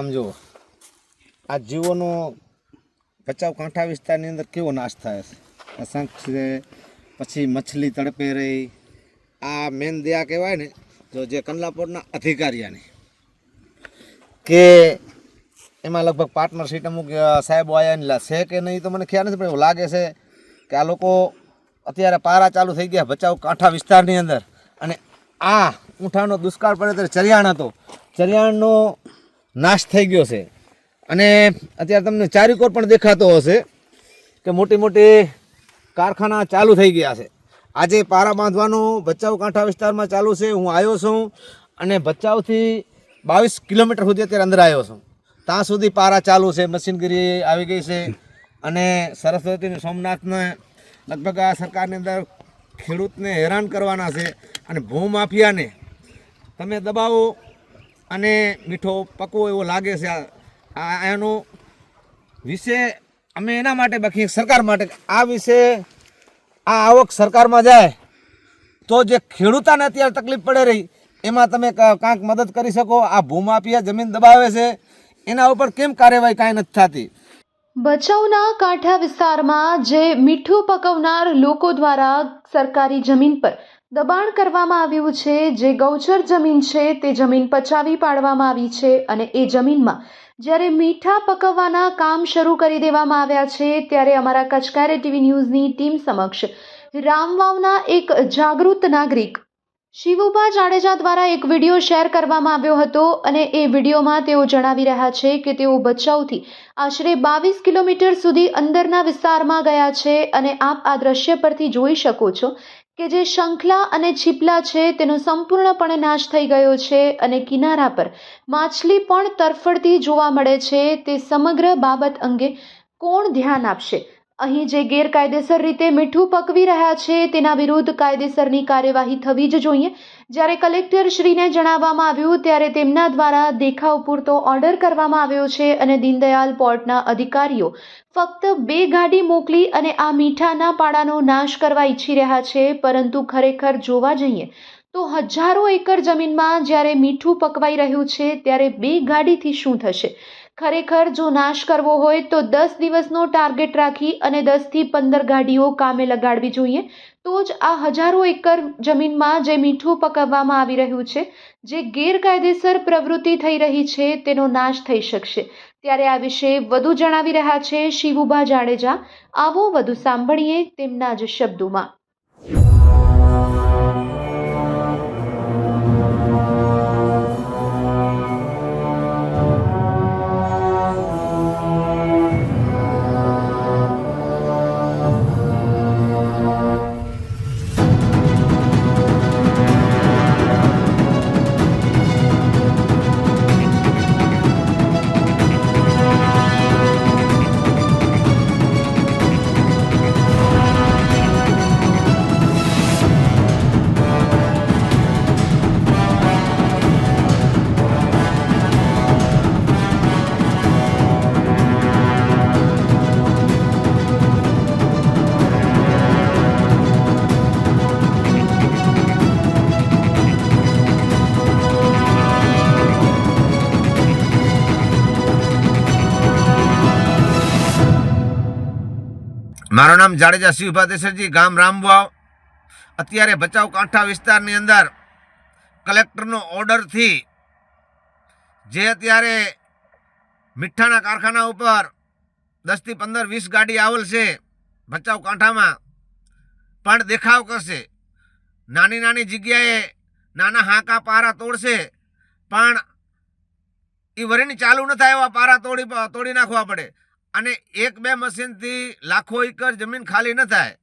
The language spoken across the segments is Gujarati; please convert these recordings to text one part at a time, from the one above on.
આમ જુઓ. આ જીવોનો ભચાઉ કાંઠા વિસ્તારની અંદર કેવો નાશ થાય છે? અશંખ છે, પછી મછલી તડપે રહી. આ મેન દયા કહેવાય ને, તો જે કંડલાપોરના અધિકારીઓની કે એમાં લગભગ પાર્ટનરશીપ અમુક સાહેબો આવ્યા છે કે નહીં તો મને ખ્યાલ નથી, પણ એવું લાગે છે કે આ લોકો અત્યારે પારા ચાલુ થઈ ગયા ભચાઉ કાંઠા વિસ્તારની અંદર. અને આ ઊંઠાનો દુષ્કાળ પડે ત્યારે ચરિયાણ હતો. ચરિયાણનો નાશ થઈ ગયો છે. અને અત્યારે તમને ચારિકોર પણ દેખાતો હશે કે મોટી મોટી કારખાના ચાલુ થઈ ગયા છે. આજે પારા બાંધવાનું ભચાઉ કાંઠા વિસ્તારમાં ચાલુ છે. હું આવ્યો છું અને ભચાઉથી બાવીસ કિલોમીટર સુધી અત્યારે અંદર આવ્યો છું. ત્યાં સુધી પારા ચાલુ છે. મશીનગીરી આવી ગઈ છે. અને સરસ્વતી સોમનાથને લગભગ આ સરકારની અંદર ખેડૂતને હેરાન કરવાના છે. અને ભૂમાફિયાને તમે દબાવો. અને મીઠો પકવો એવો લાગે છે. આ- એનું વિશે અમે એના માટે બાકી સરકાર માટે આ વિશે આ આવક સરકારમાં જાય તો જે ખેડૂતાને અત્યારે તકલીફ પડે રહી, એમાં તમે કાંઈક મદદ કરી શકો. આ ભૂમાફિયા જમીન દબાવે છે. એના ઉપર કેમ કાર્યવાહી કાંઈ નથી થતી? ભચાઉના કાંઠા વિસ્તારમાં જે મીઠું પકવનાર લોકો દ્વારા સરકારી જમીન પર દબાણ કરવામાં આવ્યું છે, જે ગૌચર જમીન છે, તે જમીન પચાવી પાડવામાં આવી છે અને એ જમીનમાં જ્યારે મીઠા પકવવાના કામ શરૂ કરી દેવામાં આવ્યા છે, ત્યારે અમારા કચકારે ટીવી ન્યૂઝની ટીમ સમક્ષ રામવાવના એક જાગૃત નાગરિક શિવુભા જાડેજા દ્વારા એક વીડિયો શેર કરવામાં આવ્યો હતો અને એ વિડીયોમાં તેઓ જણાવી રહ્યા છે કે તેઓ ભચાઉથી આશરે બાવીસ કિલોમીટર સુધી અંદરના વિસ્તારમાં ગયા છે અને આપ આ દ્રશ્ય પરથી જોઈ શકો છો કે જે શંખલા અને છીપલા છે, તેનો સંપૂર્ણપણે નાશ થઈ ગયો છે અને કિનારા પર માછલી પણ તરફડતી જોવા મળે છે. તે સમગ્ર બાબત અંગે કોણ ધ્યાન આપશે? અહીં જે ગેરકાયદેસર રીતે મીઠું પકવી રહ્યા છે, તેના વિરુદ્ધ કાયદેસરની કાર્યવાહી થવી જ જોઈએ. જ્યારે કલેક્ટર શ્રીને જણાવવામાં આવ્યું, ત્યારે તેમના દ્વારા દેખાવ પૂરતો ઓર્ડર કરવામાં આવ્યો છે અને દીનદયાલ પોર્ટના અધિકારીઓ ફક્ત બે ગાડી મોકલી અને આ મીઠાના પાડાનો નાશ કરવા ઈચ્છી રહ્યા છે, પરંતુ ખરેખર જોવા જઈએ તો હજારો એકર જમીનમાં જ્યારે મીઠું પકવાઈ રહ્યું છે, ત્યારે બે ગાડીથી શું થશે? ખરેખર જો નાશ કરવો હોય તો દસ દિવસનો ટાર્ગેટ રાખી અને દસથી પંદર ગાડીઓ કામે લગાડવી જોઈએ. તો જ આ હજારો એકર જમીનમાં જે મીઠું પકવવામાં આવી રહ્યું છે, જે ગેરકાયદેસર પ્રવૃત્તિ થઈ રહી છે, તેનો નાશ થઈ શકશે. ત્યારે આ વિશે વધુ જણાવી રહ્યા છે શિવુભા જાડેજા. આવો વધુ સાંભળીએ તેમના જ શબ્દોમાં. મારું નામ જાડેજા શિવ દેસરજી ગામ રામવાવ. અત્યારે ભચાઉ કાંઠા વિસ્તારની અંદર કલેક્ટરનો ઓર્ડરથી જે અત્યારે મીઠાના કારખાના ઉપર દસથી પંદર, વીસ ગાડી આવેલ છે, ભચાઉ કાંઠામાં, પણ દેખાવ કરશે. નાની નાની જગ્યાએ નાના હાંકા પારા તોડશે, પણ એ વરીની ચાલુ ન થાય એવા પારા તોડી તોડી નાખવા પડે. અને એક બે મશીનથી લાખો એકર જમીન ખાલી ન થાય.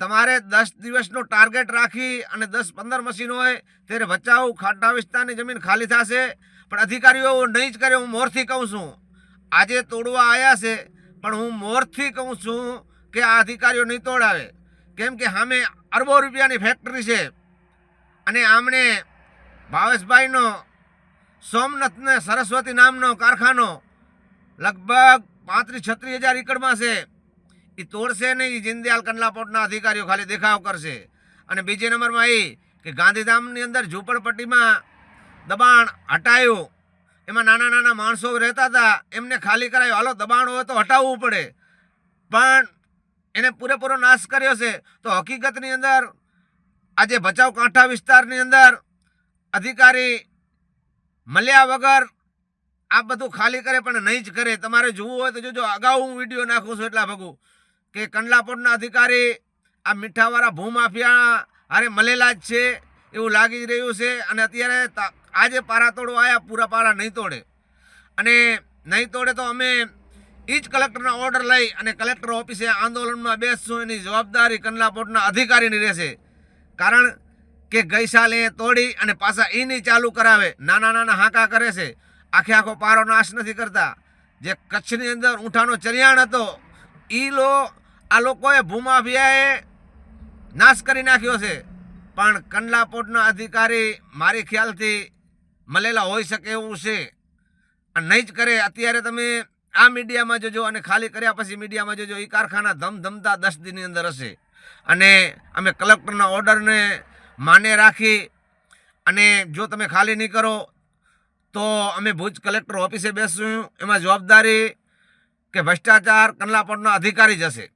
તમારે દસ દિવસનો ટાર્ગેટ રાખી અને દસ પંદર મશીન હોય ત્યારે ભચાઉ ખાડા વિસ્તારની જમીન ખાલી થશે. પણ અધિકારીઓ નહીં જ કરે, હું મોરથી કહું છું. આજે તોડવા આવ્યા છે, પણ હું મોરથી કહું છું કે આ અધિકારીઓ નહીં તોડાવે. કેમ કે સામે અરબો રૂપિયાની ફેક્ટરી છે. અને આમણે ભાવેશભાઈનો, સોમનાથને સરસ્વતી નામનો કારખાનો લગભગ પાંત્રીસ, છત્રીસ હજાર એકડમાં છે. એ તોડશે નહીં એ જીનદયાલ કંડલાપોર્ટના અધિકારીઓ ખાલી દેખાવ કરશે. અને બીજે નંબરમાં એ કે ગાંધીધામની અંદર ઝૂંપડપટ્ટીમાં દબાણ હટાયું. એમાં નાના નાના માણસો રહેતા હતા. એમને ખાલી કરાયો. હાલો, દબાણ હોય તો હટાવવું પડે. પણ એને પૂરેપૂરો નાશ કર્યો છે. તો હકીકતની અંદર આજે ભચાઉ કાંઠા વિસ્તારની અંદર અધિકારી મળ્યા વગર આ બધું ખાલી કરે પણ નહીં જ કરે. તમારે જોવું હોય તો જોજો, અગાઉ હું વીડિયો નાખું છું એટલા ભગું. કે કંડલાપોરના અધિકારી, આ મીઠાવાળા ભૂમાફિયા હારે મળેલા જ છે, એવું લાગી રહ્યું છે. અને અત્યારે આજે પારા તોડવા આવ્યા પૂરા પારા નહીં તોડે. અને નહીં તોડે તો અમે એ જ કલેક્ટરના ઓર્ડર લઈ અને કલેક્ટર ઓફિસે આંદોલનમાં બેસશું. એની જવાબદારી કંડલાપોટના અધિકારીની રહેશે. કારણ કે ગઈ સાલે એ તોડી અને પાછા એની ચાલુ કરાવે. નાના નાના હાંકા કરે છે. આખે આખો પારો નાશ નથી કરતા. જે કચ્છની અંદર ઊંઠાનો ચરિયાણ હતો એ લો, આ લોકોએ ભૂમાફિયાએ નાશ કરી નાખ્યો છે. પણ કંડલાપોટના અધિકારી મારી ખ્યાલથી મળેલા હોઈ શકે એવું છે. નહીં જ કરે. અત્યારે તમે આ મીડિયામાં જોજો અને ખાલી કર્યા પછી મીડિયામાં જોજો એ કારખાના ધમધમતા દસ દિનની અંદર હશે. અને અમે કલેક્ટરના ઓર્ડરને માને રાખી અને જો તમે ખાલી નહીં કરો તો અમે ભુજ કલેક્ટર ઓફિસે બેસશું એમાં જવાબદારી કે ભ્રષ્ટાચાર કનલાપણનો અધિકારી જ હશે.